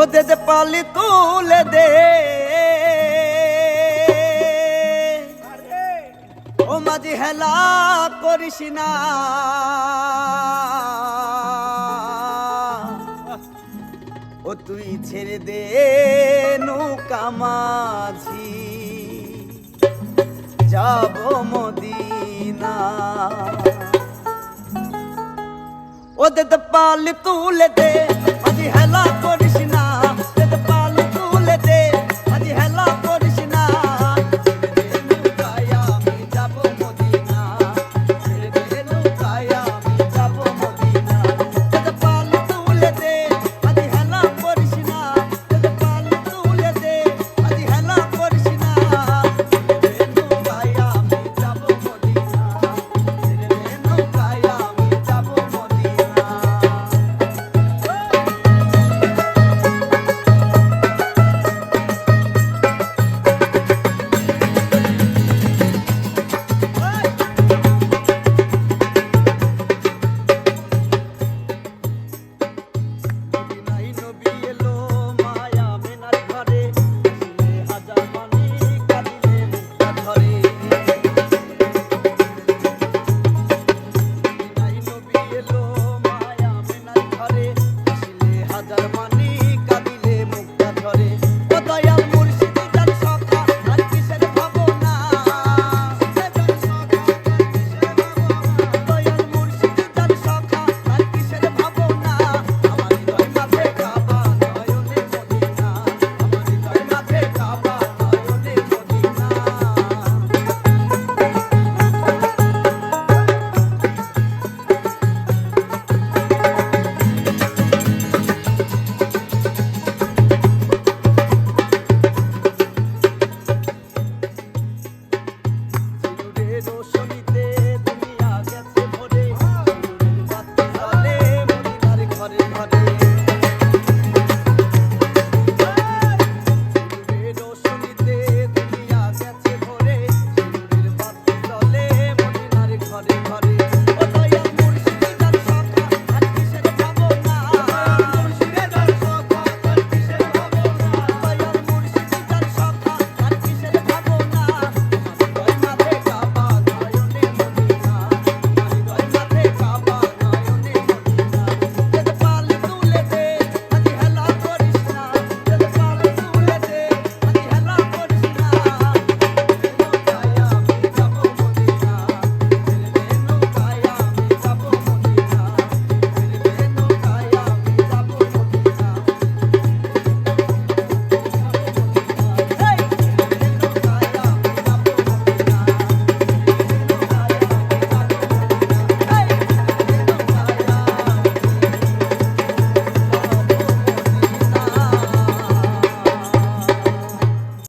ওদের পালি তুলে দে। ও মাঝি হেলা করিস না। ও তুই ছেড়ে দে নৌকা মাঝি। যাব মদিনা। ওদের পাল তুলে দে, মাঝি হেলা করিস